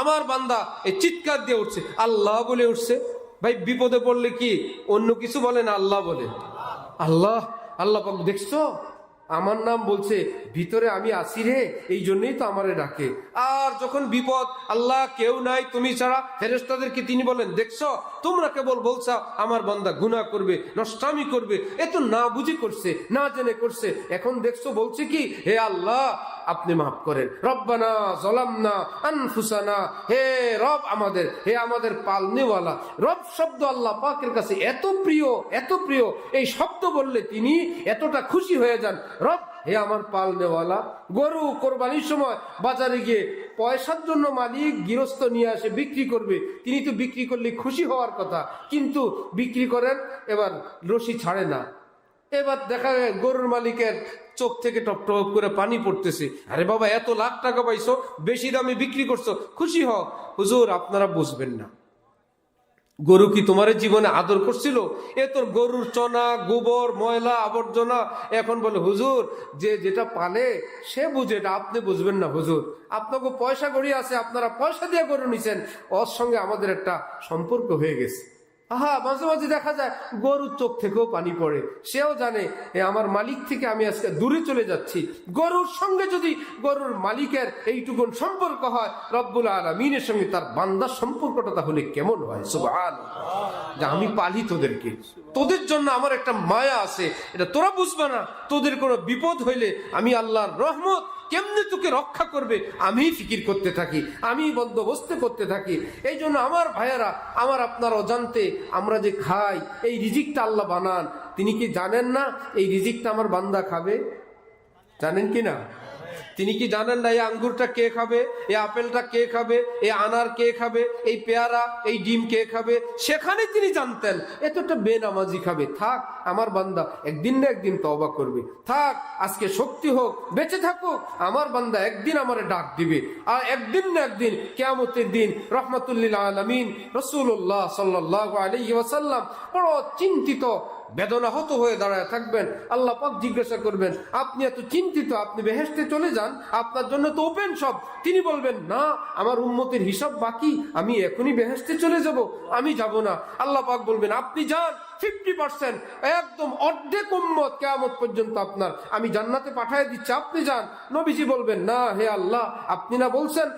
আমার বান্দা এই চিৎকার দিয়ে উঠছে। আল্লাহ বলে উঠছে। ভাই, বিপদে পড়লে কি অন্য কিছু বলে না আল্লাহ বলে? আল্লাহ আল্লাহ দেখছ? আমার নাম বলছে, ভিতরে আমি আসি রে, এই জন্যই তো আমারে ডাকে। আর যখন বিপদ, আল্লাহ, কেউ নাই, তুমি ছাড়া ফেরেস্তাদেরকে তিনি বলেন, দেখছ, তোমরা কেবল বলছা, আমার বান্দা গুনাহ করবে, নষ্টামি করবে, এ তো না বুঝি করছে, না জেনে করছে। এখন দেখছ, বলছে কি, হে আল্লাহ, আপনি মাফ করেন। রব্বানা জলামনা আনফুসানা, হে রব আমাদের, হে আমাদের পালনেওয়ালা। রব শব্দ আল্লাহ পাকের কাছে এত প্রিয় এত প্রিয়, এই শব্দ বললে তিনি এতটা খুশি হয়ে যান। রব, হে আমার পালনেওয়ালা, গরু কোরবানির সময় বাজারে গিয়ে পয়সার জন্য মালিক গৃহস্থ নিয়ে আসে বিক্রি করবে। তিনি তো বিক্রি করলে খুশি হওয়ার কথা, কিন্তু বিক্রি করেন, এবার রশি ছাড়ে না। এবার দেখা যায় গরুর মালিকের চোখ থেকে টপ টপ করে পানি পড়তেছে। আরে বাবা, এত লাখ টাকা পাইছো, বেশি দামে বিক্রি করছ, খুশি হও। হুজুর, আপনারা বুঝবেন না। গরু কি তোমার জীবনে আদর করছিল? এ তোর গরুর চনা, গোবর, ময়লা, আবর্জনা। এখন বলে, হুজুর, যে যেটা পালে সে বুঝে, এটা আপনি বুঝবেন না, হুজুর। আপনাকে পয়সা গড়িয়ে আছে, আপনারা পয়সা দিয়ে গরু নিছেন। ওর সঙ্গে আমাদের একটা সম্পর্ক হয়ে গেছে। আহা, মাঝে মাঝে দেখা যায় গরুর চোখ থেকেও পানি পড়ে। সেও জানে আমার মালিক থেকে আমি আজকে দূরে চলে যাচ্ছি। গরুর সঙ্গে যদি গরুর মালিকের এইটুকুন সম্পর্ক হয়, রব্বুল আলমিনের সঙ্গে তার বান্দার সম্পর্কটা তাহলে কেমন হয়? সুবহান যে, আমি পালি তোদেরকে। তোদের জন্য আমার একটা মায়া আছে। এটা তোরা বুঝবে না। তোদের কোনো বিপদ হইলে আমি আল্লাহর রহমত কেমনে তোকে রক্ষা করবে? আমি ফিকির করতে থাকি আমি বন্দোবস্ত করতে থাকি। এই জন্য আমার ভাইয়েরা, আমার আপনার অজান্তে আমরা যে খাই, এই রিজিকটা আল্লাহ বানান। তিনি কি জানেন না এই রিজিকটা আমার বান্দা খাবে? জানেন কি না? তিনি কি জানেন না, এই আঙ্গুরটা কে খাবে, এই আপেলটা কে খাবে, এই আনার কে খাবে, এই পেয়ারা, এই ডিম কে খাবে? সেখানে তিনি জানতেন এতটা বেনামাজি খাবে। থাক, আমার বান্দা একদিন না একদিন তওবা করবে। থাক, আজকে শক্তি হোক, বেঁচে থাকুক, আমার বান্দা একদিন আমার ডাক দিবে। আর একদিন না একদিন, কেয়ামতের দিন, রহমতুল্লিল আলমিন রসুল্লাহ সাল্লাহ আলহি ওয়াসাল্লাম বড় চিন্তিত বেদনাহত হয়ে দাঁড়ায় থাকবেন। আল্লাহ পাক জিজ্ঞাসা করবেন, আপনি এত চিন্তিত, আপনি বেহেস্তে চলে যান, আপনার জন্য তো ওপেন সব। তিনি বলবেন, না, আমার উন্মতির হিসাব বাকি, আমি এখনই বেহেস্তে চলে যাব, আমি যাব না। আল্লাহ পাক বলবেন, আপনি যান একদম অর্ধেক উম্মত কেয়ামত পর্যন্ত আপনার। আমি জান্নাতে পাঠিয়ে দিচ্ছি, আপনি যান। নবীজি বলবেন, না, হে আল্লাহ, আপনি না বলছেন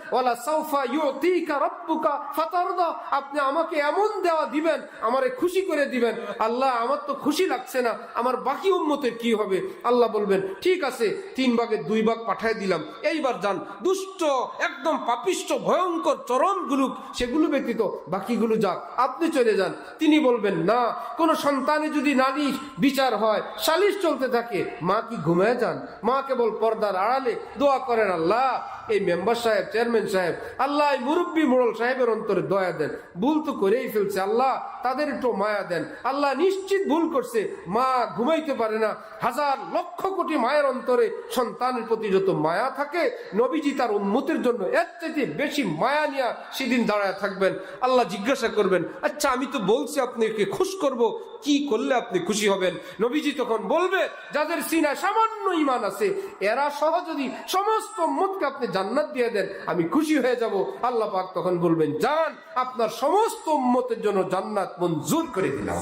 আপনি আমাকে এমন দেওয়া দিবেন, আমারে খুশি করে দিবেন। আল্লাহ, আমার তো খুশি লাগছে না, আমার বাকি উম্মতের কি হবে? আল্লাহ বলবেন, ঠিক আছে, তিন ভাগের দুই ভাগ পাঠিয়ে দিলাম। এইবার যান, দুষ্ট, একদম পাপিষ্ট, ভয়ঙ্কর চরম গুলুক সেগুলো ব্যতীত বাকিগুলো যাক, আপনি চলে যান। তিনি বলবেন, না, কোন সন্তানে যদি নারী বিচার হয়, সালিশ চলতে থাকে, মা কি ঘুমায় যান? মা কেবল পর্দার আড়ালে দোয়া করেন আল্লাহ। এই মেম্বার সাহেব, চেয়ারম্যান সাহেব, আল্লাহ এই মুরব্বী মোড়ল সাহেবের অন্তরে দয়া দেন। ভুল তো করেই ফেলছে আল্লাহ, তাদের একটু মায়া দেন। আল্লাহ নিশ্চিত ভুল করছে, মা ঘুমাইতে পারে না। হাজার লক্ষ কোটি মায়ের অন্তরে সন্তানের প্রতি যত মায়া থাকে, নবীজি তার উন্মতের জন্য এর চাইতে বেশি মায়া নিয়ে সেদিন দাঁড়ায় থাকবেন। আল্লাহ জিজ্ঞাসা করবেন আচ্ছা আমি তো বলছি আপনাকে, খুশ করব কি করলে আপনি খুশি হবেন? নবীজি তখন বলবে, যাদের সিনা সামান্য ইমান আছে, এরা সহ যদি সমস্ত মতকে আপনি জান্নাত দিয়ে দেন, আমি খুশি হয়ে যাব। আল্লাহ পাক তখন বলবেন যান আপনার সমস্ত মতের জন্য জান্নাত মঞ্জুর করে দিলাম।